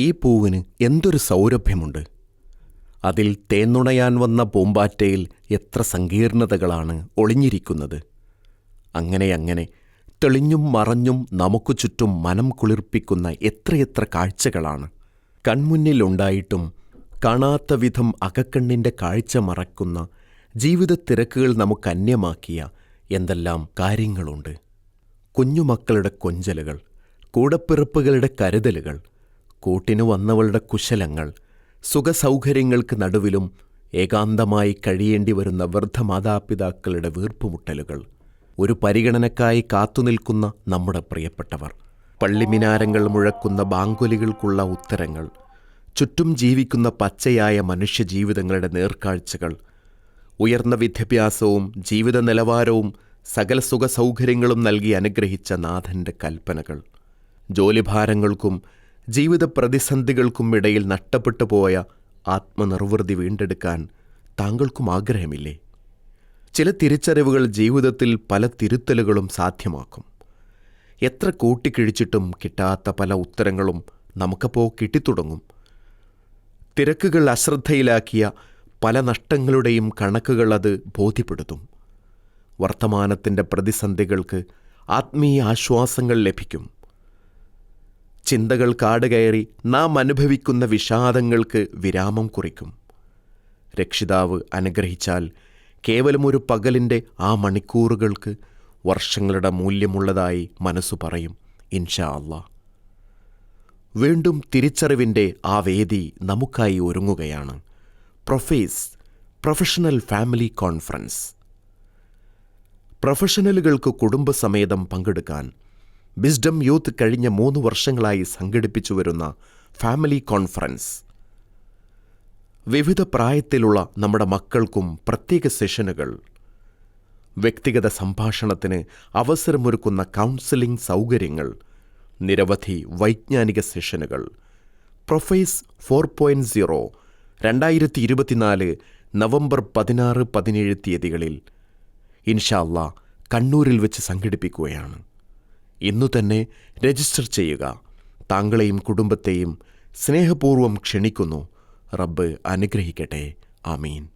ഈ പൂവിന് എന്തൊരു സൗരഭ്യമുണ്ട്? അതിൽ തേന്നുണയാൻ വന്ന പൂമ്പാറ്റയിൽ എത്ര സങ്കീർണതകളാണ് ഒളിഞ്ഞിരിക്കുന്നത്. അങ്ങനെ അങ്ങനെ തെളിഞ്ഞും മറഞ്ഞും നമുക്കു ചുറ്റും മനം കുളിർപ്പിക്കുന്ന എത്രയെത്ര കാഴ്ചകളാണ്. കൺമുന്നിലുണ്ടായിട്ടും കാണാത്ത വിധം അകക്കണ്ണിന്റെ കാഴ്ച മറക്കുന്ന ജീവിത തിരക്കുകൾ നമുക്ക് അന്യമാക്കിയ എന്തെല്ലാം കാര്യങ്ങളുണ്ട്. കുഞ്ഞുമക്കളുടെ കൊഞ്ചലുകൾ കൂടപ്പിറപ്പുകളുടെ കരുതലുകൾ കൂട്ടിനു വന്നവളുടെ കുശലങ്ങൾ സുഖസൗകര്യങ്ങൾക്ക് നടുവിലും ഏകാന്തമായി കഴിയേണ്ടി വരുന്ന വൃദ്ധമാതാപിതാക്കളുടെ വീർപ്പുമുട്ടലുകൾ ഒരു പരിഗണനക്കായി കാത്തുനിൽക്കുന്ന നമ്മുടെ പ്രിയപ്പെട്ടവർ. പള്ളിമിനാരങ്ങൾ മുഴക്കുന്ന ബാങ്കുലികൾക്കുള്ള ഉത്തരങ്ങൾ ചുറ്റും ജീവിക്കുന്ന പച്ചയായ മനുഷ്യജീവിതങ്ങളുടെ നേർക്കാഴ്ചകൾ ഉയർന്ന വിദ്യാഭ്യാസവും ജീവിത നിലവാരവും സകല സുഖ സൗകര്യങ്ങളും നൽകി അനുഗ്രഹിച്ച നാഥന്റെ കൽപ്പനകൾ. ജോലിഭാരങ്ങൾക്കും ജീവിത പ്രതിസന്ധികൾക്കുമിടയിൽ നഷ്ടപ്പെട്ടു പോയ ആത്മനിർവൃതി വീണ്ടെടുക്കാൻ താങ്കൾക്കും ആഗ്രഹമില്ലേ? ചില തിരിച്ചറിവുകൾ ജീവിതത്തിൽ പല തിരുത്തലുകളും സാധ്യമാക്കും. എത്ര കൂട്ടിക്കിഴിച്ചിട്ടും കിട്ടാത്ത പല ഉത്തരങ്ങളും നമുക്കപ്പോൾ കിട്ടിത്തുടങ്ങും. തിരക്കുകൾ അശ്രദ്ധയിലാക്കിയ പല നഷ്ടങ്ങളുടെയും കണക്കുകൾ അത് ബോധ്യപ്പെടുത്തും. വർത്തമാനത്തിന്റെ പ്രതിസന്ധികൾക്ക് ആത്മീയ ആശ്വാസങ്ങൾ ലഭിക്കും. ചിന്തകൾ കാടുകയറി നാം അനുഭവിക്കുന്ന വിഷാദങ്ങൾക്ക് വിരാമം കുറിക്കും. രക്ഷിതാവ് അനുഗ്രഹിച്ചാൽ കേവലം ഒരു പകലിന്റെ ആ മണിക്കൂറുകൾക്ക് വർഷങ്ങളുടെ മൂല്യമുള്ളതായി മനസ്സു പറയും ഇൻഷാ അള്ളാ. വീണ്ടും തിരിച്ചറിവിന്റെ ആ വേദി നമുക്കായി ഒരുങ്ങുകയാണ്. പ്രൊഫേസ് പ്രൊഫഷണൽ ഫാമിലി കോൺഫറൻസ്. പ്രൊഫഷണലുകൾക്ക് കുടുംബസമേതം പങ്കെടുക്കാൻ വിസ്ഡം യൂത്ത് കഴിഞ്ഞ മൂന്ന് വർഷങ്ങളായി സംഘടിപ്പിച്ചു വരുന്ന ഫാമിലി കോൺഫറൻസ്. വിവിധ പ്രായത്തിലുള്ള നമ്മുടെ മക്കൾക്കും പ്രത്യേക സെഷനുകൾ. വ്യക്തിഗത സംഭാഷണത്തിന് അവസരമൊരുക്കുന്ന കൗൺസിലിംഗ് സൗകര്യങ്ങൾ നിരവധി വൈജ്ഞാനിക സെഷനുകൾ. പ്രൊഫൈസ് ഫോർ പോയിന്റ് സീറോ രണ്ടായിരത്തി ഇരുപത്തിനാല് നവംബർ പതിനാറ് പതിനേഴ് തീയതികളിൽ ഇൻഷാല്ല കണ്ണൂരിൽ വെച്ച് സംഘടിപ്പിക്കുകയാണ്. ഇന്നു തന്നെ രജിസ്റ്റർ ചെയ്യുക. താങ്കളെയും കുടുംബത്തെയും സ്നേഹപൂർവം ക്ഷണിക്കുന്നു. റബ്ബ് അനുഗ്രഹിക്കട്ടെ. ആമീൻ.